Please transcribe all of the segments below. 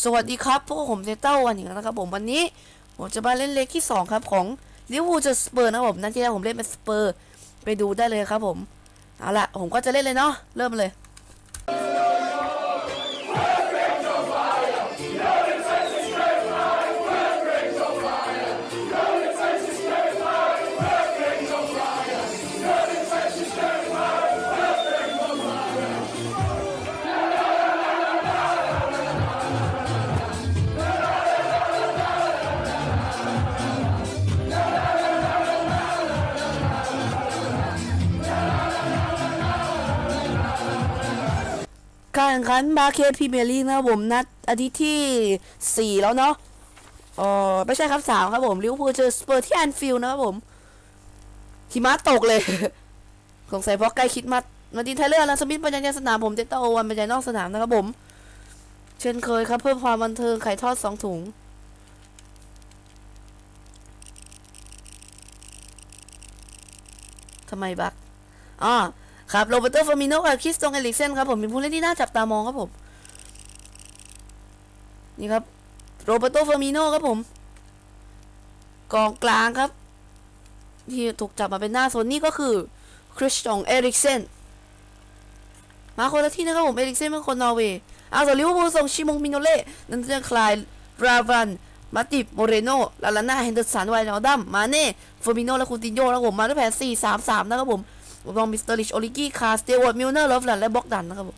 สวัสดีครับพวกผมเซเต้าวันอีกแล้วนะครับผมวันนี้ผมจะมาเล่นเลขที่ 2 ครับของลิเวอร์พูลเจอสเปอร์นะครับผมนั่นที่แล้วผมเล่นเป็นสเปอร์ ไปดูได้เลยครับผม เอาละผมก็จะเล่นเลยเนาะเริ่มเลย การแข่งขันบาเคพีเมลีกนะผมนัดอาทิตย์ที่ 4 แล้วเนาะเออไม่ใช่ครับ3ครับผมลิเวอร์พูลเจอสเปอร์ที่แอนฟิลด์นะครับผมหิมะตกเลยสงสัยเพราะใกล้คิดมามาดินไทเลอร์และสมิธบรรยายสนามผมเจตโตวันบรรยายนอกสนามนะครับผม เช่นเคยครับเพิ่มความบันเทิงไข่ทอด2ถุงทำไมบักอ่า ครับโรเบร์โตฟามิโนกับคริสตงเอลิกเซนครับผมเป็นผู้เล่นที่น่าจับตามองครับผม นี่ครับโรเบร์โตฟามิโนครับผม กองกลางครับ ที่ถูกจับมาเป็นหน้าโซนนี่ก็คือคริสตงเอริกเซนมาคนละที่นะครับผมเอริกเซนเป็นคนนอร์เวย์อาส่วนลิเวอร์พูลส่งชิมงมิโนเล่นันเทนคลายราวันมาติบโมเรโนลาลาน่าเฮนเดอร์สันไวน์นอดัมมาเน่ฟอร์มิโนและคูตินโยนะครับผมมาด้วยแผน4-3-3นะครับผม รองมิสเตอร์ลิชโอลิกี้คาสเตวอร์ดมิลเนอร์ลอฟแลนและบ็อกดันนะครับผม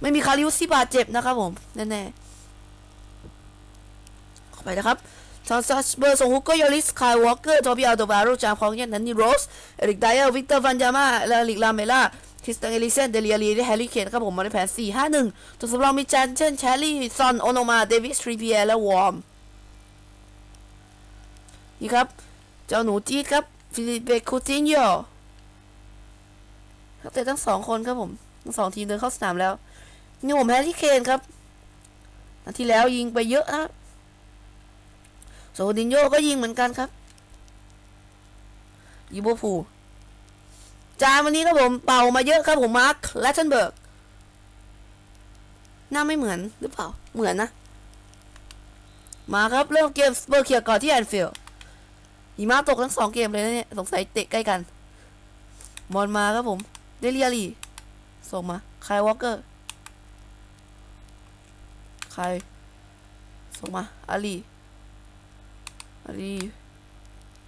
ไม่มีคาริอุสที่บาดเจ็บนะครับผมแน่ๆเข้าไปนะครับซานซัสเบอร์ส่งฮุกเกอร์ยอริสคายวอล์เกอร์ทอบิอัลโดบาโรจามคองเยนนันนี่โรสเอริกไดเออร์วิกเตอร์ฟันยามาและลิกลาเมล่าคริสตันเอลิเซนเดลียรีและแฮร์รี่เคนครับผมมาในแผน4-5-1ตัวสำรองมีแจนเช่นแชลลี่ซอนโอโนมาเดวิสทรีเพียและวอร์มนี่ครับ เจ้าหนูจี๊ดครับฟิลิปเบคูตินโย นักเตะทั้งสองคนครับผมทั้งสองทีมเดินเข้าสนามแล้วนี่ผมแฮร์รี่เคนครับนัดที่แล้วยิงไปเยอะนะครับโซดินโยก็ยิงเหมือนกันครับยูโบพูจานวันนี้ครับผมเป่ามาเยอะครับผมมาร์คแลชเชนเบิร์กหน้าไม่เหมือนหรือเปล่า เหมือนนะ มาครับเริ่มเกมสเปอร์เคียร์ก่อนที่แอนฟิลด์หิมะตกทั้งสองเกมเลยนะเนี่ย สงสัยเตะใกล้กันบอลมาครับผม เดลีอารีส่งมาคายวอลเกอร์ใครส่งมาอาลีอาลี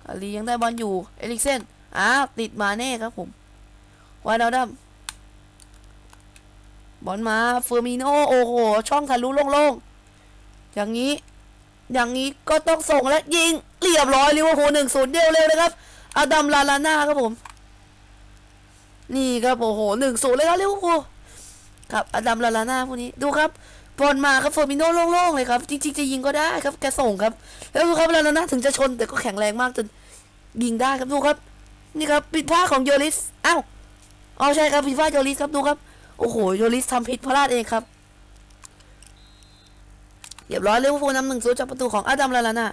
อาลียังได้บอลอยู่ เอลิกเซนอ้าติดมาแน่ครับผมวายดาวดัมบอลมาเฟอร์มิโนโอ้โห ช่องทะลุโล่งๆ อย่างนี้ อย่างนี้ก็ต้องส่งและยิง เรียบร้อยลิเวอร์พูลหนึ่งศูนย์เดียวเลยนะครับอดัมลาลาน่าครับผม นี่ครับโอ้โหหนึ่งศูนย์เลยครับลิเวอร์พูลครับอดัมลาลาน่าพวกนี้ดูครับบอลมาครับเฟอร์มิโนโล่งๆเลยครับ จริงๆจะยิงก็ได้ครับแกส่งครับ แล้วดูครับลาลาน่าถึงจะชนแต่ก็แข็งแรงมากจนยิงได้ครับดูครับ นี่ครับผิดพลาดของโยลิสอ้าวอ๋อใช่ครับผิดพลาดโยลิสครับดูครับโอ้โหโยลิสทำผิดพลาดเองครับเรียบร้อยลิเวอร์พูนำหนึ่งศูนย์จากประตูของอดัมลาลาน่า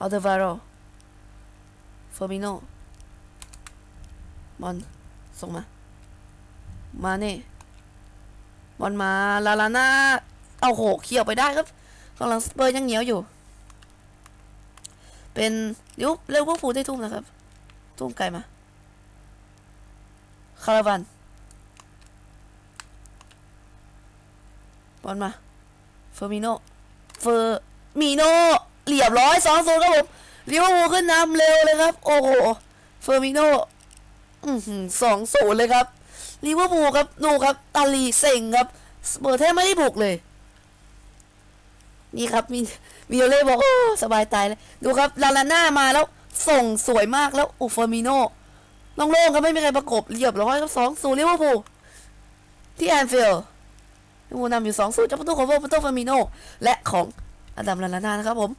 อัลเดวาโร เฟอร์มิโนบอลส่งมา มาเน่บอลมาลาลาน่าเอาโหเขี่ยวไปได้ครับกำลังสเปอร์ยังเหนียวอยู่ เป็นลิวเร็วพวกฟูได้ทุ่มนะครับ ทุ่มไกลมา คาราวันบอลมา เฟอร์มิโนเฟอร์มิโนเรียบร้อยสองศูนย์ครับผม ลิเวอร์พูลขึ้นนำเร็วเลยครับ โอ้โหเฟอร์มิโนสองศูนย์เลยครับลิเวอร์พูลครับดูครับอาลีเซ็งครับสเปอร์แทบไม่ได้บุกเลย นี่ครับมีมีโอเล่บอกอสบายตายเลยดูครับลาลาน่ามาแล้ว ส่งสวยมากแล้วอุเฟอร์มิโนโล่งครับไม่มีใครประกบเรียบร้อยครับสองศูนย์ลิเวอร์พูลที่แอนฟิลด์ลิเวอร์พูลนำอยู่สองศูนย์จากประตูของโรเบร์โตเฟอร์มิโนและของอดัมลาลาน่านะครับผม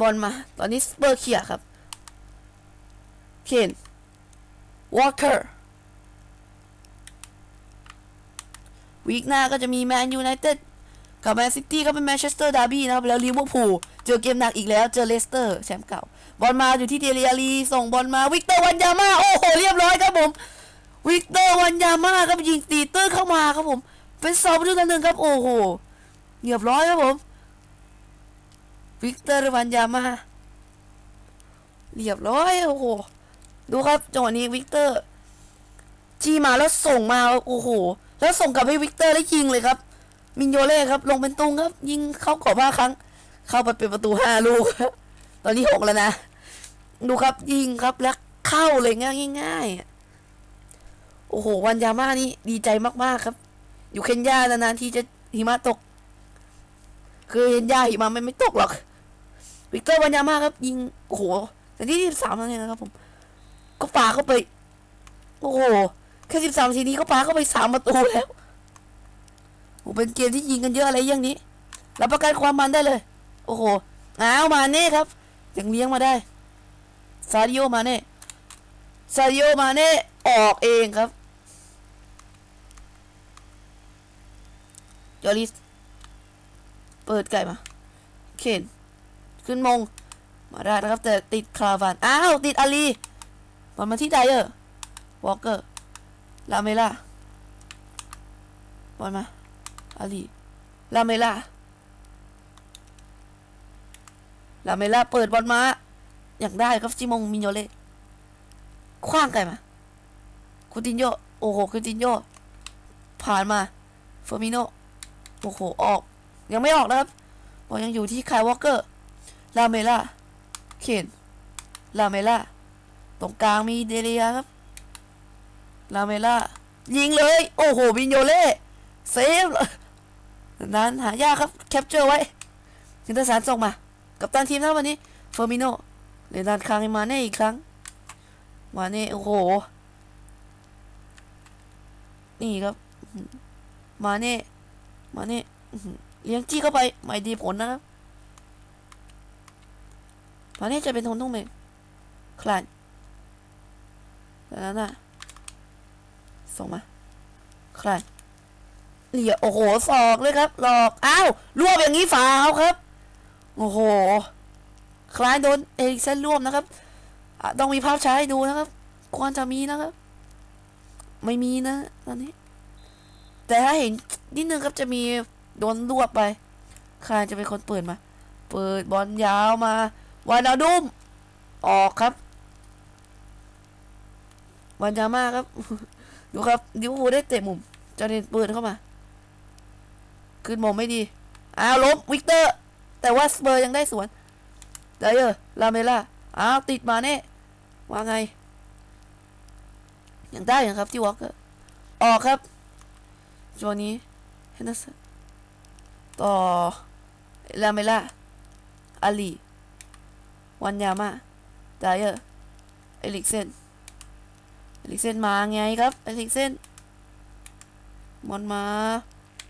บอลมา ตอนนี้สเปอร์เคลียร์ครับ เคนวอลเกอร์วีคหน้าก็จะมีแมนยูไนเต็ดกับแมนซิตี้ก็เป็นแมนเชสเตอร์ดาร์บี้นะครับ แล้วลิเวอร์พูลเจอเกมหนักอีกแล้ว เจอเลสเตอร์แชมป์เก่า บอลมาอยู่ที่เดลีอารีส่งบอลมาวิกเตอร์วันยาม่าโอ้โห เรียบร้อยครับผม วิกเตอร์วันยาม่าครับยิงตีเตื้นเข้ามาครับผม เป็นสองประตูต่อหนึ่งครับ โอ้โหเรียบร้อยครับผม วิกเตอร์วันยามาเรียบร้อยโอ้โหดูครับจังหวะนี้วิกเตอร์จีมาแล้วส่งมาโอ้โหแล้วส่งกลับให้วิกเตอร์แล้วยิงเลยครับ มินโยเล่ครับ ลงเป็นตุงครับ ยิงเข้ากรอบห้าครั้ง เข้าไปเป็นประตูห้าลูกครับตอนนี้หกแล้วนะ ดูครับยิงครับแล้วเข้าเลยง่ายง่ายโอ้โห วันยาม่านี่ดีใจมากๆครับ อยู่เคนยานานๆทีจะหิมะตก คือเคนยาหิมะไม่ไม่ตกหรอก วิกเตอร์วันยามาครับ ยิง โอ้โหแต่ที่สิบสามแล้วเนี่ยนะครับผม ก็ปาเข้าไป โอ้โห แค่สิบสามทีนี้ก็ปาเข้าไปสามประตูแล้วโอ้เป็นเกมที่ยิงกันเยอะอะไรอย่างนี้รับประกันความมันได้เลย โอ้โหอ้าวมาเน่ครับยังเลี้ยงมาได้ซาดิโอมาเน่ซาดิโอมาเน่ออกเองครับยอริส เปิดไก่มา เข็น ขึ้นมง มาได้นะครับ แต่ติดคลาวันอ้าว ติดอาลีบอลมาที่ไดเออร์วอลเกอร์ลาเมล่าบอลมาอาลีลาเมล่าลาเมล่าเปิดบอลมา อย่างได้ครับจิมงมินโยเล่คว้างไก่มาคูตินโยโอ้โหคูตินโยผ่านมาเฟอร์มิโนโอ้โหออก ยังไม่ออกนะครับบอลยังอยู่ที่คายวอลเกอร์ ลาเมล่าเข็นลาเมล่าตรงกลางมีเดเรียครับ ลาเมล่ายิงเลย โอ้โหวินโยเล่เซฟนั้นหายากครับ แคปเจอร์ไว้นิตสารส่งมา กับตันทีมนะวันนี้เฟอร์มิโนเลนดานคางให้มาเน่อีกครั้ง มาเน่โอ้โห นี่ครับ มาเน่มาเน่เลี้ยงจี้เข้าไป ไม่ดีผลนะครับ มาเน่จะเป็นทนทุ่งเมงคลานแล้วนั้นน่ะ ส่งมาคลานเหลี่ยโอ้โหศอกเลยครับ หลอก อ้าวรวบอย่างนี้ฝาวครับ โอ้โห คล้ายโดนเอริกเซนรวมนะครับ ต้องมีภาพช้าให้ดูนะครับ ควรจะมีนะครับ ไม่มีนะตอนนี้ แต่ถ้าเห็นนิดนึงครับจะมีโดนรวบไปใครจะเป็นคนเปิดมา เปิดบอลยาวมา วานเอาดุมออกครับ วันยามาครับ ดูครับดิวพูได้เตะมุมจอเดนเปิดเข้ามา ขึ้นมงไม่ดีอ้าวล้มวิกเตอร์ แต่ว่าสเปอร์ยังได้สวนไดเออร์ลาเมล่าอ้าวติดมาเน่ว่าไงยังได้ยังครับที่วอลเกอร์ออกครับจวนี้เฮนเดอร์สันต่อลาเมล่าอาลี วันยามาไดเออร์เอลิกเซนเอลิกเซนมาไงครับเอลิกเซนบอลมา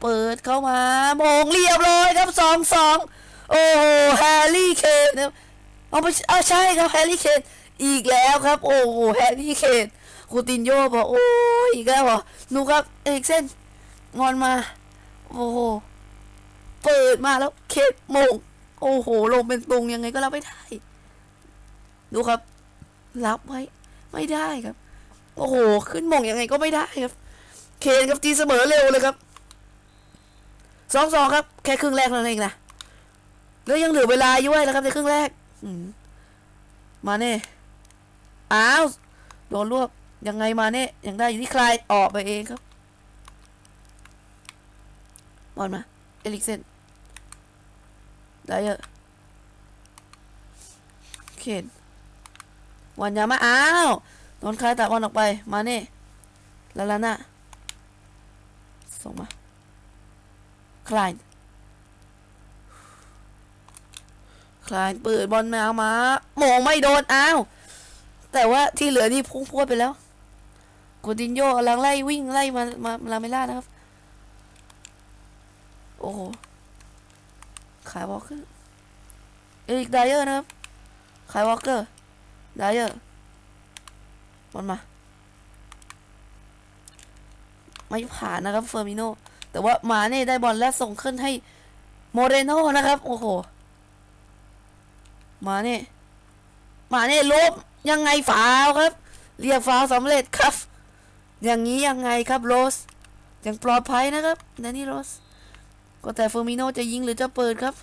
เปิดเข้ามาโมงเรียบร้อยครับสองสองโอ้โหแฮร์รี่เคนครับเอาไปเอาใช่ครับแฮร์รี่เคนอีกแล้วครับ โอ้โหแฮร์รี่เคนคูตินโยบอกโอ้ยอีกแล้วเหรอหนูครับเอกเส้นงอนมา โอ้โหเปิดมาแล้วเคนโมง โอ้โหลงเป็นตุงยังไงก็รับไม่ได้ ดูครับ รับไว้ไม่ได้ครับ โอ้โห ขึ้นมงยังไงก็ไม่ได้ครับ เคนครับตีเสมอเร็วเลยครับสองสองครับ แค่ครึ่งแรกนั่นเองนะแล้วยังเหลือเวลาอยู่ด้วยนะครับในครึ่งแรกมาเน่อ้าวโดนรวบยังไงมาเน่ยังได้อยู่ที่ใครออกไปเองครับบอลมาเอลิกเซนได้เออร์เคน วันยามาอ้าวโดนใครตัดบอลออกไป มาเน่ลาลาน่าส่งมาคลายคลายเปิดบอลมาเอามาโมงไม่โดนอ้าวแต่ว่าที่เหลือนี่พุ่งพวดไปแล้วกูดินโยกำลังไล่วิ่งไล่มามาลาเมล่านะครับ โอ้โห ขายวอลเกอร์เอริกไดเออร์นะครับ ขายวอลเกอร์ ไดเออร์บอลมา ไม่ผ่านนะครับเฟอร์มิโนแต่ว่ามาเน่ได้บอลและส่งขึ้นให้โมเรโนนะครับ โอ้โห มาเน่มาเน่ลบยังไงฝาวครับ เรียกฝาวสำเร็จครับ อย่างนี้ยังไงครับโรสยังปลอดภัยนะครับแดนนี่โรสก็แต่เฟอร์มิโนจะยิงหรือจะเปิดครับ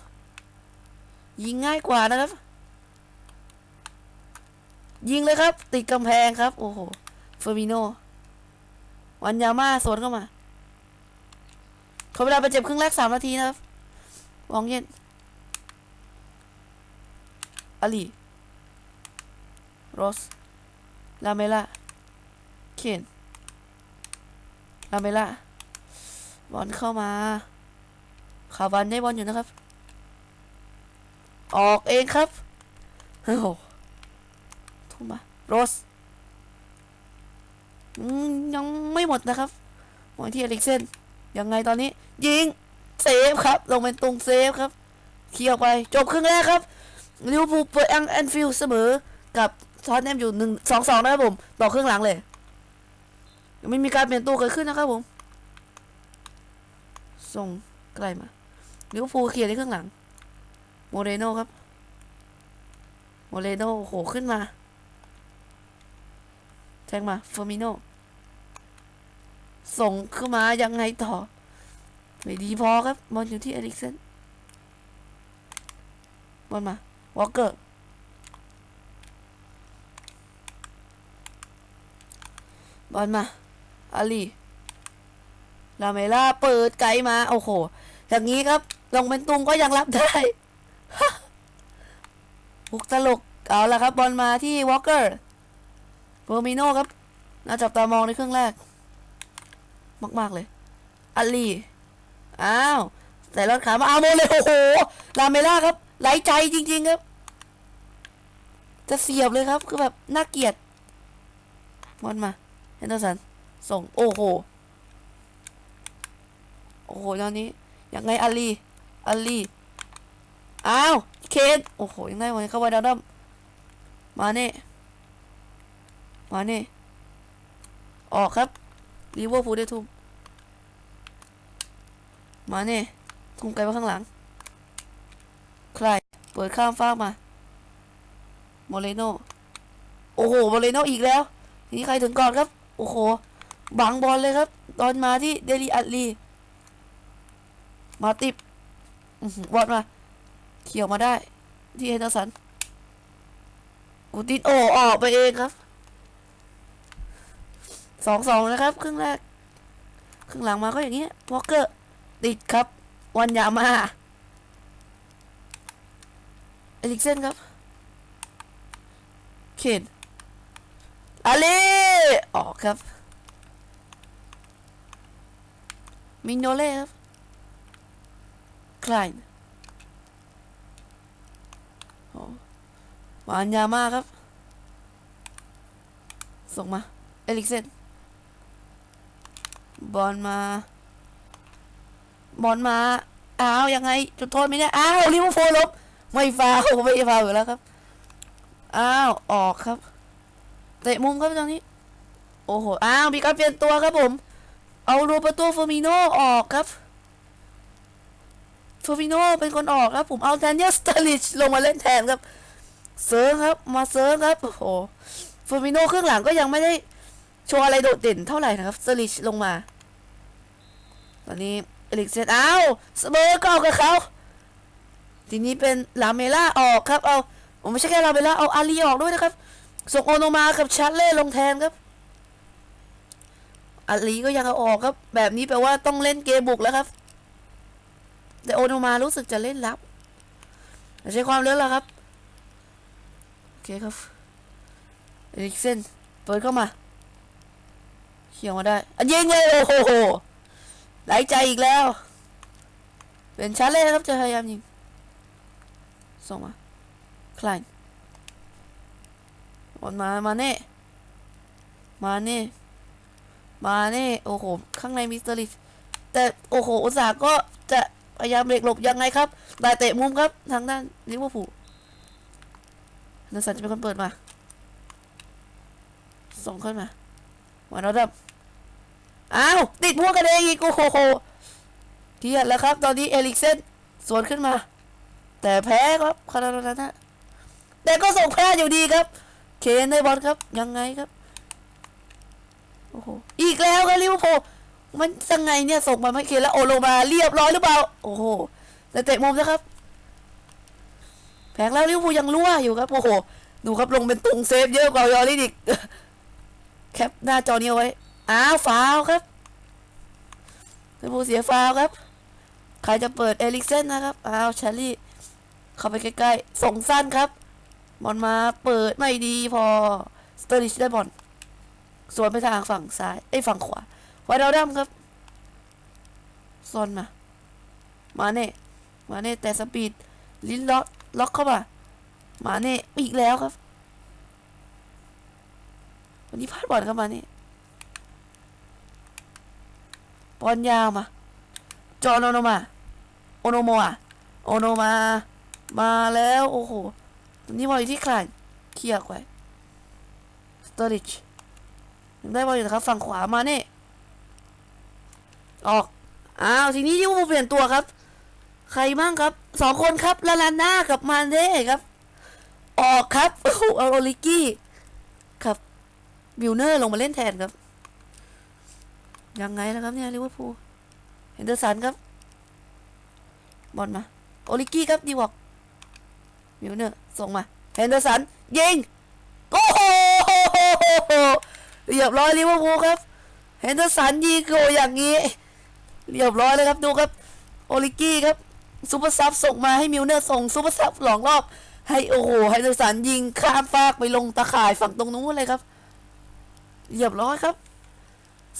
ยิงง่ายกว่านะครับ ยิงเลยครับ ติดกำแพงครับ โอ้โหเฟอร์มิโนวันยาม่าสวนเข้ามาทดเวลาไปเจ็บครึ่งแรกสามนาทีนะครับวองเย็นอาลีโรส ลาเมล่า เคนลาเมล่า บอลเข้ามา คาวันได้บอลอยู่นะครับ ออกเองครับโอ้ โหทุ่มาโรสยังไม่หมดนะครับมองที่เอลิกเซนยังไงตอนนี้ ยิงเซฟครับ ลงเป็นตรงเซฟครับเคลียร์ไป จบครึ่งแรกครับลิวพูเปิดแองแอนฟิลเสมอ กับทอตแนมอยู่หนึ่งสองสองนะครับผม ต่อครึ่งหลังเลย ยังไม่มีการเปลี่ยนตัวเกิดขึ้นนะครับผม ส่งไกลมาลิวพูเคลียร์ในครึ่งหลัง โมเรโน่ครับ โมเรโน่โหขึ้นมา แทงมาเฟอร์มิโนส่งขึ้นมายังไงต่อ ไม่ดีพอครับ บอลอยู่ที่เอริกเซนบอลมาวอลเกอร์บอลมาอาลีลาเมล่าเปิดไกลมา โอ้โห อย่างนี้ครับ ลงเป็นตุงก็ยังรับได้บุกตลก เอาละครับ บอลมาที่วอลเกอร์ เบอร์มิโน่ครับ น่าจับตามองในครึ่งแรก มากๆเลยอาลีอ้าวใส่รถขามาอาโมเลย โอ้โห ลาเมล่าครับ ไหลใจจริง ๆ ครับ จะเสียบเลยครับ คือแบบ น่าเกลียดบอลมาเฮนเดอร์สัน ส่ง โอ้โห โอ้โห ตอนนี้ ยังไงอาลีอาลีอ้าว เคน โอ้โห ยังไงวันนี้เข้าไปดาวดัมมาเน่ มาเน่ออกครับลิเวอร์พูลได้ทุ่มมาเน่ทุ่มไกลไปข้างหลัง ใคร เปิดข้ามฟ้ามาโมเรโนโอ้โหโมเรโนอีกแล้วทีนี้ใครถึงก่อนครับ โอ้โห บังบอลเลยครับ ตอนมาที่เดลีอัลลี มาติบอื้อหือบอลมา เขี่ยวมาได้ ที่เฮนเดอร์สันกูตินโอออกไปเองครับ สองสองนะครับ ครึ่งแรก ครึ่งหลังมาก็อย่างเงี้ยวอเกอร์ติดครับ วันยามาเอลิกเซนครับ เคนอาลีออกครับ มินโนเล่ครับคลายโอ้วานยามาครับ ส่งมา เอลิกเซน บอลมาบอลมา อ้าวยังไงจุดโทษไหมเนี่ย อ้าวลิเวอร์พูลลบไม่ฟาวไม่ฟาวอยู่แล้วครับ อ้าวออกครับเตะมุมครับตอนนี้ โอ้โห อ้าวมีการเปลี่ยนตัวครับผม เอาโรเบโตเฟอร์มิโนออกครับเฟอร์มิโนเป็นคนออกครับ ผมเอาแดเนียลสตอริชลงมาเล่นแทนครับ เซิร์ฟครับ มาเซิร์ฟครับ โอ้โหเฟอร์มิโนเครึ่องหลังก็ยังไม่ได้โชว์อะไรโดดเด่นเท่าไหร่นะครับสตอริชลงมา ตอนนี้เอลิกเซนอ้าวสเบอร์ก็ออกกับเขาทีนี้เป็นลาเมล่าออกครับ เอาผมไม่ใช่แค่ลาเมล่าเอาอาลีออกด้วยนะครับ ส่งโอโนมากับชาร์เล่ลงแทนครับอาลีก็ยังเอาออกครับ แบบนี้แปลว่าต้องเล่นเกมบุกแล้วครับ แต่โอโนมารู้สึกจะเล่นรับใช้ความเร็วแล้วครับ โอเคครับเอริกเซนเปิดเข้ามาเขี่ยมาได้อันยิงเลยโอ้โห หลใจอีกแล้ว เป็นชาเล่ครับจะพยายามยิง ส่งมาคลายบอลมา มาเน่ มาเน่ มาเน่ โอ้โห ข้างในมิสเตอร์ลิชแต่โอ้โหอุตสาห์ก็จะพยายามเบรกหลบยังไงครับได้เตะมุมครับ ทางด้านลิเวอร์พูลนันสันจะเป็นคนเปิดมา ส่งขึ้นมา มาแล้วดับ อ้าว ติดพวกกันเองอีกโอ้โหเทียดแล้วครับ ตอนนี้เอลิกเซนสวนขึ้นมา แต่แพ้ครับคาราโนาน่าแต่ก็ส่งแพ้อยู่ดีครับ เคนได้บอลครับ ยังไงครับ โอ้โห อีกแล้วครับลิเวอร์พูลมันยังไงเนี่ยส่งมาไม่เขียนแล้วโอโลมาเรียบร้อยหรือเปล่า โอ้โหแต่เตะมุมนะครับ แผงแล้วลิเวอร์พูลยังรั่วอยู่ครับ โอ้โห ดูครับลงเป็นตุงเซฟเยอะกว่ายอริดิกแคปหน้าจอนี้เอาไว้ อ้าวฟาวครับลิเวอร์พูลเสียฟาวครับ ใครจะเปิดเอลิกเซนนะครับ อ้าวชารี่ เข้าไปใกล้ๆ ส่งสั้นครับบอลมาเปิดไม่ดีพอ สเตอร์ลิชได้บอลสวนไปทางฝั่งซ้ายไอ้ฝั่งขวาไวดาวดัมครับซอนมา มาเน่ มาเน่แต่สปีด ลิ้นล็อกล็อกเข้ามา มาเน่อีกแล้วครับ วันนี้พลาดบอลเข้ามาเน่ บอลยาวมาจอนโนมาโอโนโมะโอโนมา มาแล้วโอ้โหตอนนี้บอลอยู่ที่คลานเคลียร์ไว้สเตอริชยังได้บอลอยู่นะครับฝั่งขวามาเน่ออก อ้าวทีนี้ลิเวอร์พูลเปลี่ยนตัวครับ ใครบ้างครับสองคนครับลาลาน่ากับมานเด้ครับ ออกครับโอ้โหเอาโอลิกี้ครับบิลเนอร์ลงมาเล่นแทนครับ ยังไงนะครับเนี่ยลิเวอร์พูลเฮนเดอร์สันครับ บอลมา โอลิกี้ครับดีวอกมิวเนอร์ส่งมาเฮนเดอร์สันยิงโอ้โหเรียบร้อยลิเวอร์พูลครับเฮนเดอร์สันยิงโกอย่างนี้เรียบร้อยเลยครับดูครับ โอลิกี้ครับซูเปอร์ซับส่งมาให้มิวเนอร์ส่งซูเปอร์ซับหลองรอบให้โอ้โหเฮนเดอร์สันยิงข้ามฟากไปลงตะข่ายฝั่งตรงนู้นเลยครับเรียบร้อยครับ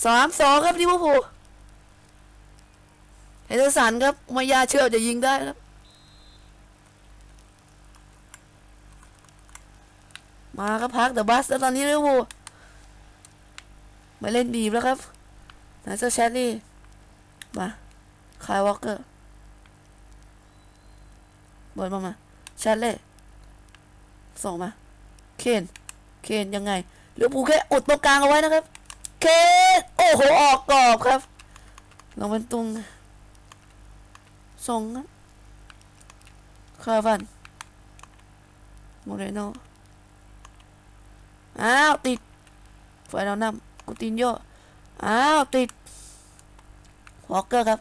สามสองครับลิเวอร์พูลเฮนเดอร์สันครับไมายาเชื่อจะยิงได้ครับ มาครับพักเดอะบัสแล้วตอนนี้ลิเวอร์พูลมาเล่นบีบแล้วครับนาเซอร์แชดลี่มาคายวอลเกอร์บอลมามาแชดเล่ส่งมา เคน เคนยังไงลิเวอร์พูลแค่อุดตรงกลางเอาไว้นะครับ เคนโอ้โห ออกกรอบครับลงเป็นตรงส่งครับคาวันโมเรโนอ้าว ติดไฟเรานำกูตินโยอ้าว ติดวอลเกอร์ครับ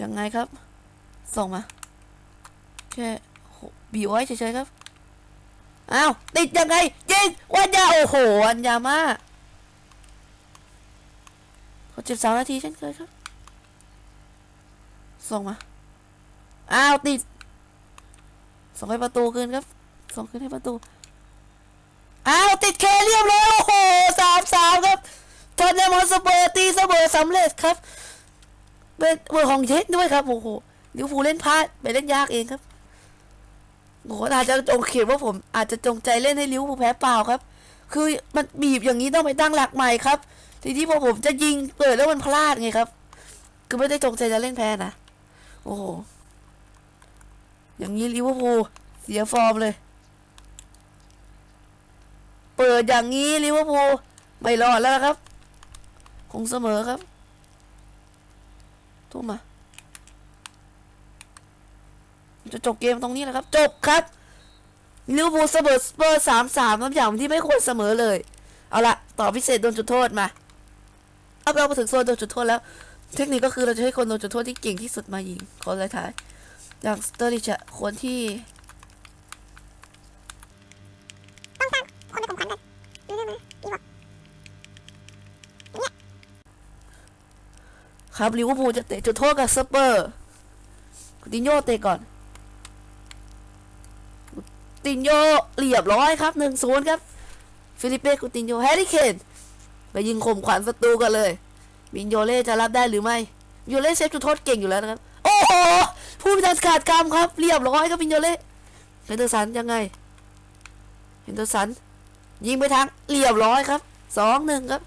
ยังไงครับ ส่งมาแค่โหบีไว้เฉยๆครับ อ้าวติดยังไงยิงวันยาโอ้โหวันยามาเขาเจ็บสามนาทีเช่นเคยครับ ส่งมา อ้าวติด ส่งให้ประตูคืนครับ ส่งคืนให้ประตู อ้าวติดเคเรียบร้อยโอ้โหสามสามครับทอนแนมอนสเปอร์ตีเสมอสำเร็จครับเป็นเบอร์ของเช็ดด้วยครับโอ้โหลิเวอร์พูเล่นพลาดไปเล่นยากเองครับ โอ้โหอาจจะจงเขียนว่าผมอาจจะจงใจเล่นให้ลิวอร์พูลแพ้เปล่าครับ คือมันบีบอย่างนี้ต้องไปตั้งหลักใหม่ครับ ทีที่พอผมจะยิงเปิดแล้วมันพลาดไงครับ คือไม่ได้จงใจจะเล่นแพ้นะ โอ้โห อย่างนี้ลิเวอร์พูลเสียฟอร์มเลย เปิดอย่างนี้ลิเวอร์พูลไม่รอดแล้วนะครับ คงเสมอครับทุ่มมา จะจบเกมตรงนี้แหละครับ จบครับลิเวอร์พูลเสมอสเปอร์สามสามน้ำอย่างที่ไม่ควรเสมอเลย เอาละต่อพิเศษโดนจุดโทษมา เอาไปเอาไปถึงโซนโดนจุดโทษแล้ว เทคนิคก็คือเราจะให้คนโดนจุดโทษที่เก่งที่สุดมายิงคนเลยท้าย อย่างสเตอร์ลิชะควรที่คนในกลุ่มขวัญกันดูเรื่องนะอีบอกครับลิเวอร์พูลจะเตะจุดโทษกับสเปอร์กูติโยเตะก่อน ตินโยเรียบร้อยครับหนึ่งศูนย์ครับ ฟิลิปเป้กูตินโยแฮร์รี่เคนไปยิงข่มขวัญศัตรูกันเลย มินโยเล่จะรับได้หรือไม่มโยเล่เซฟจุดโทษเก่งอยู่แล้วนะครับ โอ้โหผู้พิทักษ์ขาดคำครับ เรียบร้อยครับมินโยเล่เฮนเดอร์สันยังไงเฮนเดอร์สันยิงไปทางเรียบร้อยครับสองหนึ่งครับ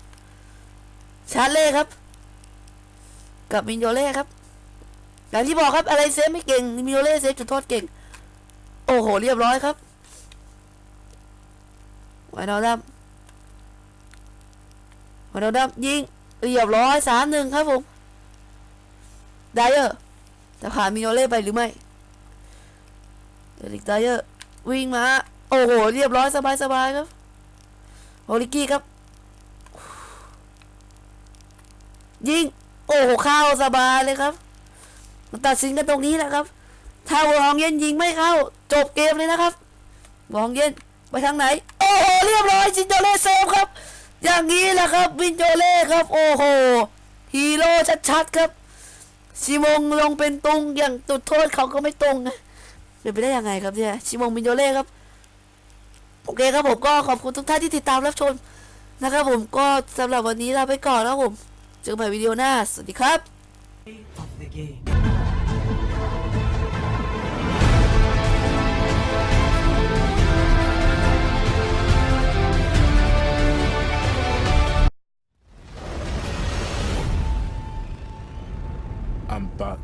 ชาร์เล่ครับ กับมินโยเล่ครับอย่างที่บอกครับอะไรเซฟไม่เก่งมินโยเล่เซฟจุดโทษเก่ง โอ้โห เรียบร้อยครับไวนอดัมไวนอดัมยิงเรียบร้อยสามหนึ่งครับผมไดเออร์จะผ่านมิโนเล่ไปหรือไม่เดลิกไดเออร์วิ่งมา โอ้โห เรียบร้อยสบายสบายครับโอลิกี้ครับ ยิง โอ้โห เข้าสบายเลยครับตัดสินกันตรงนี้แหละครับ ถ้าวองเย็นยิงไม่เข้า จบเกมเลยนะครับวองเย็นไปทางไหน โอ้โหเรียบร้อยจินโจเล่เซฟครับ อย่างนี้แหละครับวินโจเล่ครับ โอ้โหฮีโร่ชัดๆครับชิมงลงเป็นตุงอย่างตุดโทษเขาก็ไม่ตรงนะเป็นไปได้ยังไงครับเนี่ยชิมงวินโจเล่ครับโอเคครับผมก็ขอบคุณทุกท่านที่ติดตามรับชมนะครับผมก็สำหรับวันนี้ลาไปก่อนนะครับผมเจอกันใหม่วิดีโอหน้า สวัสดีครับ game. Um, but